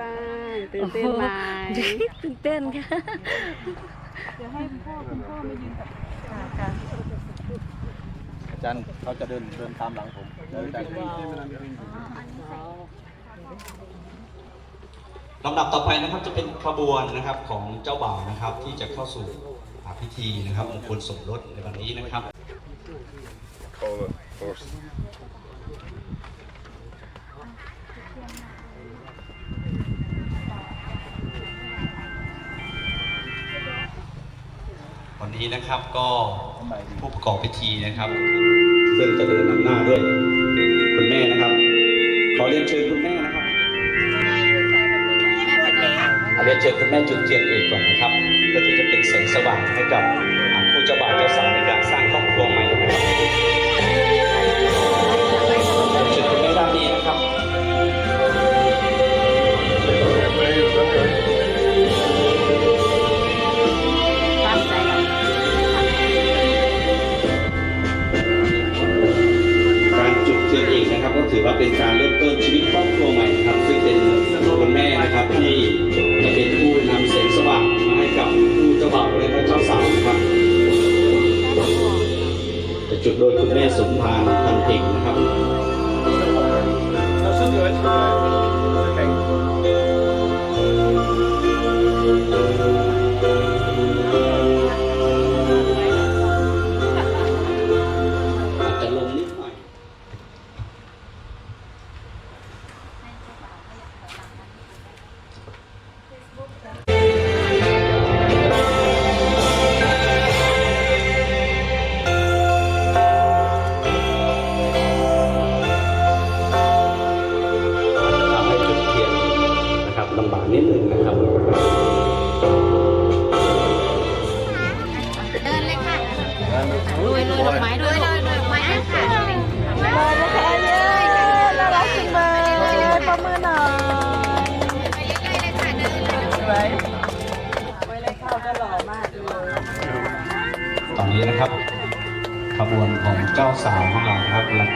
บ้างตื่นเต้นไหมตื่นเต้นค่ะเดี๋ยวให้พ่อคุณพ่อมายืนกับค่ะอาจารย์เขาจะเดินเดินตามหลังผมเดินอาจารย์ลำดับต่อไปนะครับจะเป็นขบวนนะครับของเจ้าบ่าวนะครับ ที่จะเข้าสู่อ่าพิธีนะครับมงคลสมรสในวันนี้นะครับ call the วันนี้นะครับก็ผู้ประกอบพิธีนะครับ ซึ่งจะเดินนำหน้าด้วยคุณแม่นะครับ ขอเรียนเชิญคุณแม่นะครับเรียนเชิญคุณแม่จุดเทียนเอกก่อนนะครับเพื่อที่จะเป็นแสงสว่างให้กับอ่าผู้เจ้าบ่าวเจ้าสาวในการสร้างครอบครัวใหม่นะครับ จุดโดยคุณแม่สมพานพันเพ็งนะครับ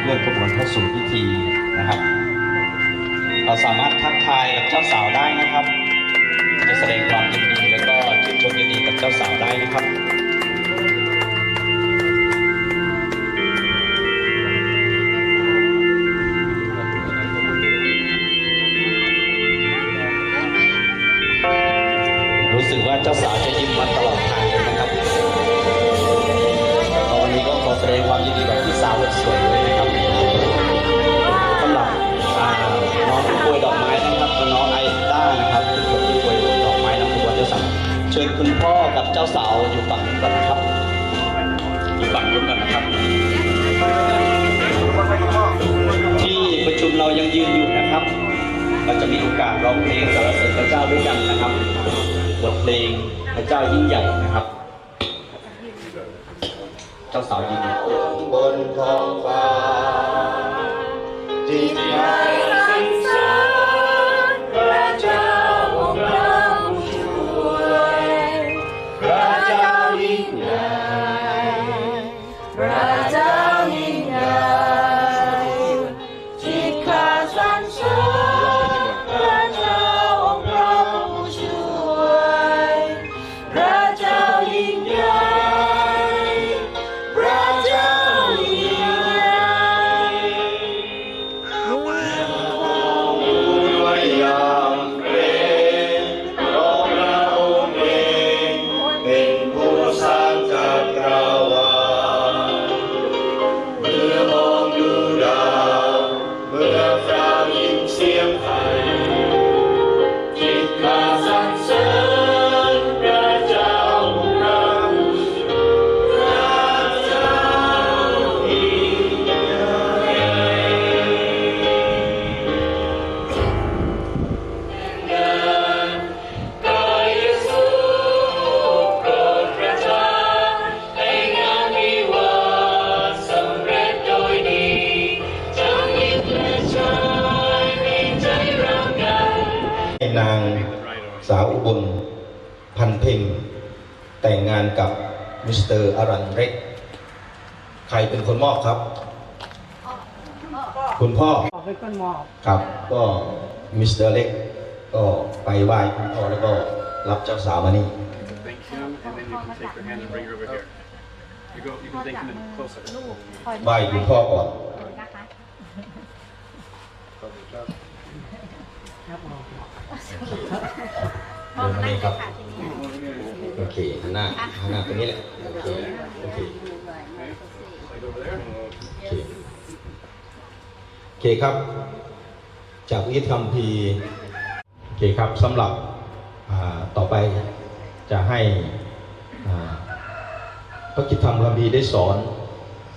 เลื่อนขบวนเข้าสู่พิธีนะครับ เราสามารถทักทายกับเจ้าสาวได้นะครับ จะแสดงความยินดีแล้วก็ชื่นชมยินดีกับเจ้าสาวได้นะครับรู้สึกว่าเจ้าสาวจะยิ้มมาตลอดทางเลยนะครับ ตอนนี้ก็ขอแสดงความยินดีกับพี่สาวสวยาสาวอยู่ฝั่งนู้นก่อนนะครับ อยู่ฝั่งนู้นก่อนนะครับ ที่ประชุมเรายังยืนอยู่นะครับ เราจะมีโอกาสร้องเพลงสรรเสริญพระเจ้าด้วยกันนะครับ บทเพลงพระเจ้ายิ่งใหญ่นะครับ เจ้าสาวยินบนท้องฟ้า นางสาวอุบลพันเพ็งแต่งงานกับมิสเตอร์อารันเร็กใครเป็นคนมอบครับ คุณพ่อเป็นคนมอบครับ ก็มิสเตอร์เล็กก็ไปไหว้คุณพ่อแล้วก็รับเจ้าสาวมานี่ Thank you, and then you can take her hand and bring her over here. You go, you can thank him closer. ไหว้คุณพ่อก่อน เดินมนี่ครับโอเคหันหน้าหันหน้าตรงนี้แหละโอเคโอเคโอเคโอเคครับ จากวิธรรมพีโอเคครับสำหรับต่อไปจะให้พระกิจธรรมคัมภีได้สอน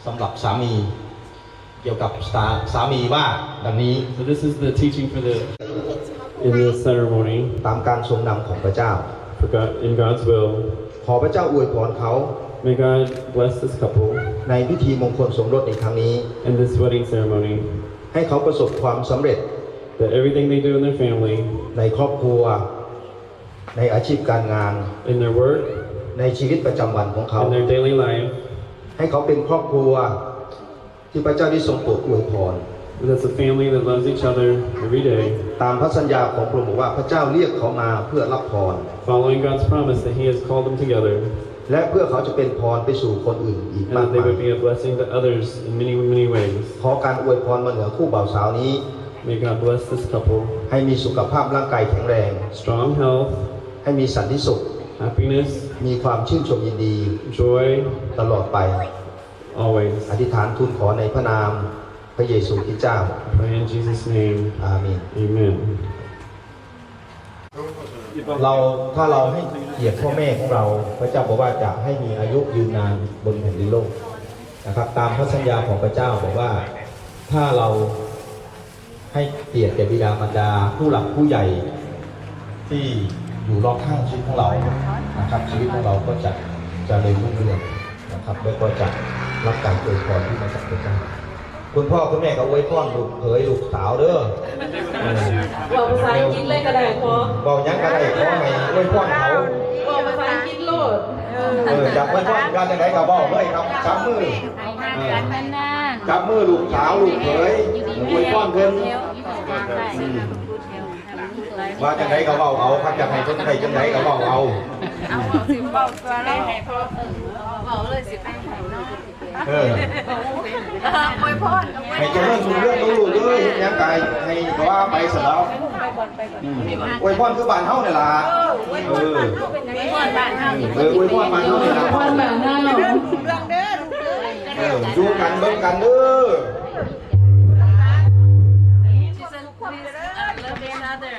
สำหรับสามีเกี่ยวกับสามีว่าดังนี้ So this is the teaching for the in the ceremony. ตามการทรงนำของพระเจ้า For God, in God's will, ขอพระเจ้าอวยพรเขา may God bless this couple ในพิธีมงคลสมรสในครั้งนี้ in this wedding ceremony. ให้เขาประสบความสำเร็จ That everything they do in their family, ในครอบครัว ในอาชีพการงาน in their work, ในชีวิตประจำวันของเขา in their daily life, ให้เขาเป็นครอบครัว ที่พระเจ้าได้ทรงโปรดอวยพร that's a family that loves each other every day, ตามพระสัญญาของพระองค์บอกว่าพระเจ้าเรียกเขามาเพื่อรับพร following God's promise that He has called them together, และเพื่อเขาจะเป็นพรไปสู่คนอื่นอีก and มาก that they มาย would be a blessing to others in many, many ways. ขอการอวยพรมาเหนือคู่บ่าวสาวนี้ May God bless this couple, ให้มีสุขภาพร่างกายแข็งแรง strong health, ให้มีสันติสุข happiness, มีความชื่นชมยินดี joy, ตลอดไป always. อธิษฐานทูลขอในพระนาม พระเยซูคริสต์เจ้า Pray in Jesus' name. อาเมน Amen. เราถ้าเราให้เกียรติพ่อแม่ของเรา พระเจ้าบอกว่าจะให้มีอายุยืนนานบนแผ่นดินโลกนะครับตามพระสัญญาของพระเจ้าบอกว่าถ้าเราให้เกียรติแก่บิดามารดาผู้หลักผู้ใหญ่ที่อยู่รอบข้างชีวิตของเรานะครับชีวิตของเราก็จะจะเริญรุ่งเรืองนะครับแล้วก็จะรับการอวยพรที่มาจากพระเจ้า คุณพ่อคุณแม่ก็อวยพรลูกเขยลูกสาวเด้อบอกภาษาอังกฤษเลยก็ได้พอบอกหยังก็ได้ขอให้อวยพรเขาบอกภาษาอังกฤษโลดเออจับมือพ่อกันยังไงก็บอกเลยครับจับมือให้ห้ามกันนานจับมือลูกสาวลูกเขยอวยพรเพิ่นว่าจังไดก็เว้าเอาครับอยากให้เพิ่นใครจังไดก็เว้าเอาเอาบอกสิบอกตัวได้ให้พอ บอกเลยสิไปให้เนาะเอออวยพรให้เจริญรุ่งเรื่องลูกเอ้ยเฮ็ดหยังไงให้ก็ว่าไปซะแล้วอืมอวยพรคือบ้านเฮานี่ล่ะเอออวยพรบ้านเฮาเอออวยพรบ้านเฮานี่ล่ะบ้านเฮาเออดูกันเบิ่งกันเด้อ love each other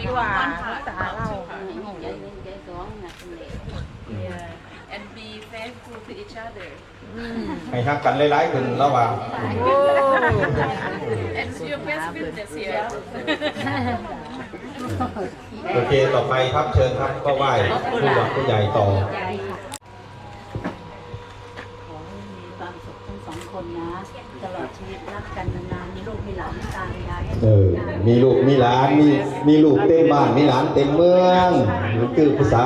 มีหวา and be faithful to each other ให้ฮักกันหลายๆขึ้นระหว่าง and your best business here โอเคต่อไปครับเชิญครับก็ไหว้ผู้หลักผู้ใหญ่ต่อ ขอให้มีความสุขทั้งสองคนนะ ตลอดชีวิตรักกันนานๆมีลูกมีหลานมีตายายให้เออ มีลูกมีหลาน มีมีลูกเต็มบ้าน มีหลานเต็มเมืองนี่คือภาษา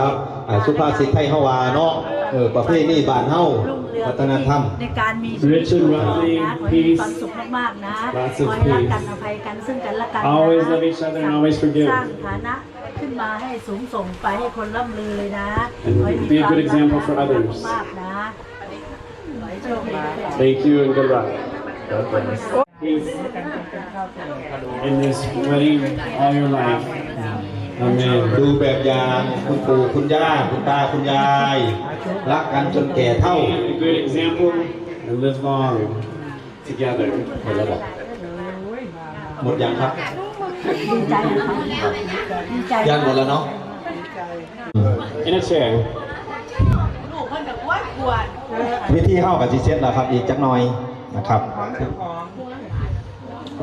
อ่าสุภาษิตไทยเฮาวาเนาะ เออประเภทนี้บ้านเฮารุ่งเรืองวัฒนธรรม ในการมีชีวิต Rich and นะ wealthy, ขอให้มี peace, ความสุขมากๆนะ lots ข of อให้รักกัน peace. อภัยกันซึ่งกันและกันนะ Always love each other and always forgive. สร้างฐานะขึ้นมาให้สูงส่งไปให้คนร่ำลือเลยนะ And ขอให้มี be a ความ good รัก example for รัก others. มากๆนะขอให้โชคดี Thank you and good luck. God bless. Peace in this wedding all your life. Amen. ดูแบบอย่างคุณปู่คุณย่าคุณตาคุณยาย รักกันจนแก่เท่า Be a good example and live long together. หมดแล้วบอกหมดยังครับ ดีใจนะคะดีใจยังหมดแล้วเนาะ In a chair. วิธีเข้ากับจีเซ็ตแล้วครับ อีกจักหน่อยนะครับ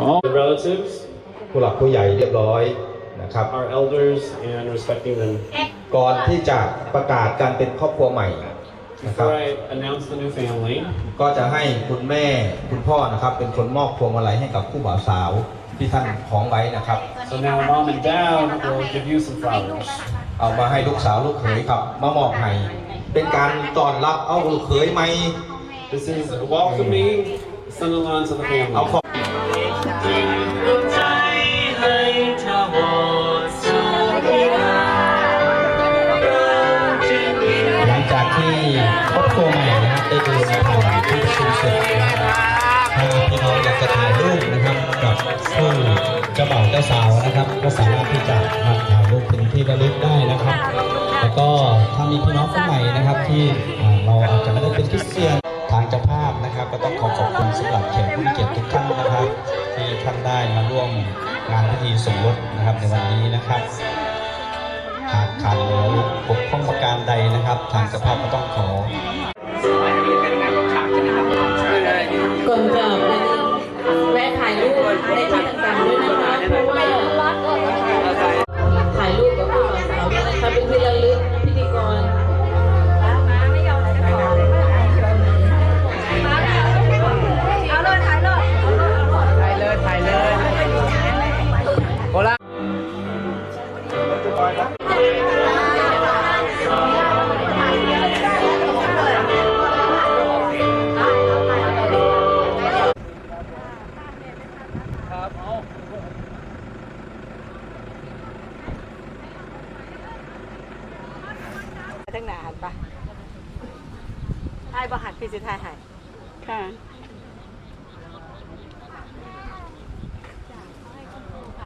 All the relatives, ผู้หลักผู้ใหญ่เรียบร้อย นะครับ our elders, and respecting them. ก่อนที่จะประกาศการเป็นครอบครัวใหม่นะครับ Before I announce the new family, ก็จะให้คุณแม่คุณพ่อนะครับ เป็นคนมอบพวงมาลัยให้กับคู่บ่าวสาวที่ท่านของไว้นะครับ so now mom and dad will give you some flowers. เอามาให้ลูกสาวลูกเขยครับมามอบให้เป็นการต้อนรับเอาลูกเขยใหม่ This is welcoming son-in-law into the เอา family. ของ ดูนะครับที่สูงสุดนะครับถ้าพี่น้องอยากจะถ่ายรูปนะครับกับผู้เจ้าบ่าวเจ้าสาวนะครับ ก็สามารถที่จะมาถ่ายรูปเป็นที่ระลึกได้นะครับ แล้วก็ถ้ามีพี่น้องคนใหม่นะครับที่เราอาจจะไม่ได้เป็นคริสเตียนทางเจ้าภาพนะครับ ก็ต้องขอขอบคุณสำหรับแขกผู้มีเกียรติทุกท่านนะครับ ที่ท่านได้มาร่วมงานพิธีสมรสนะครับในวันนี้นะครับ การใดนะครับ ทางสภาพก็ต้องขอ